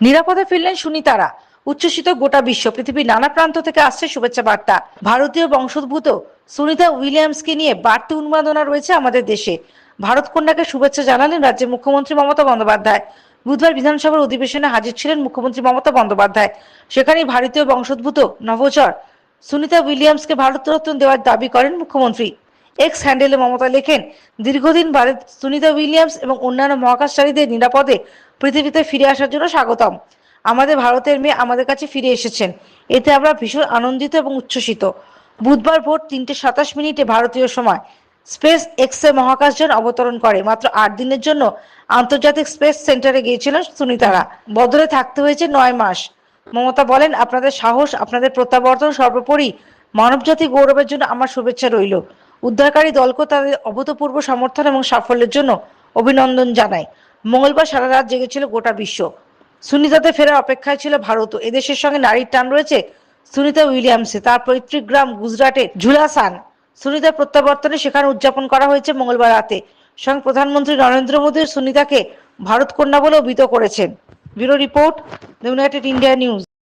নিরাপদে ফিরলেন সুনিতারা। উচ্ছ্বসিত গোটা বিশ্ব, পৃথিবীর নানা প্রান্ত থেকে আসছে শুভেচ্ছা বার্তা। ভারতীয় বংশোদ্ভূত সুনিতা উইলিয়ামসকে নিয়ে বাড়তি উন্মাদনা রয়েছে আমাদের দেশে। ভারত কন্যাকে শুভেচ্ছা জানালেন রাজ্যের মুখ্যমন্ত্রী মমতা বন্দ্যোপাধ্যায়। বুধবার বিধানসভার অধিবেশনে হাজির ছিলেন মুখ্যমন্ত্রী মমতা বন্দ্যোপাধ্যায়। সেখানেই ভারতীয় বংশোদ্ভূত নভোচর সুনিতা উইলিয়ামসকে ভারতরত্ন দেওয়ার দাবি করেন মুখ্যমন্ত্রী। এক্স হ্যান্ডেলে মমতা লেখেন, দীর্ঘদিন ভারত সুনিতা উইলিয়ামস এবং অন্যান্য মহাকাশচারীদের নিরাপদে পৃথিবীতে ফিরে আসার জন্য স্বাগতম। আমাদের ভারতের মেয়ে আমাদের কাছে ফিরে এসেছেন। এতে আমরা ভীষণ আনন্দিত এবং উচ্ছ্বসিত। বুধবার ভোর তিনটে সাতাশ মিনিটে ভারতীয় সময় স্পেস এক্সে মহাকাশযান অবতরণ করে। মাত্র আট দিনের জন্য আন্তর্জাতিক স্পেস সেন্টারে গিয়েছিলেন সুনিতারা। বদলে থাকতে হয়েছে নয় মাস। মমতা বলেন, আপনাদের সাহস, আপনাদের প্রত্যাবর্তন সর্বোপরি মানবজাতি গৌরবের জন্য আমার শুভেচ্ছা রইল। উদ্ধারকারী দলকে তাদের অভূতপূর্ব সমর্থন এবং সাফল্যের জন্য অভিনন্দন জানায়। মঙ্গলবার সারা রাত জেগেছিল গোটা বিশ্ব। সুনিতাতে ফেরার অপেক্ষায় ছিল ভারত। এদেশের সঙ্গে নারীর টান রয়েছে সুনিতা উইলিয়ামসে তার পৈতৃক গ্রাম গুজরাটের ঝুলাসান। সুনিতার প্রত্যাবর্তনে সেখানে উদযাপন করা হয়েছে মঙ্গলবার রাতে। সঙ্গে প্রধানমন্ত্রী নরেন্দ্র মোদী সুনিতাকে ভারত কন্যা বলে অভিহিত করেছেন। Bureau report United India News.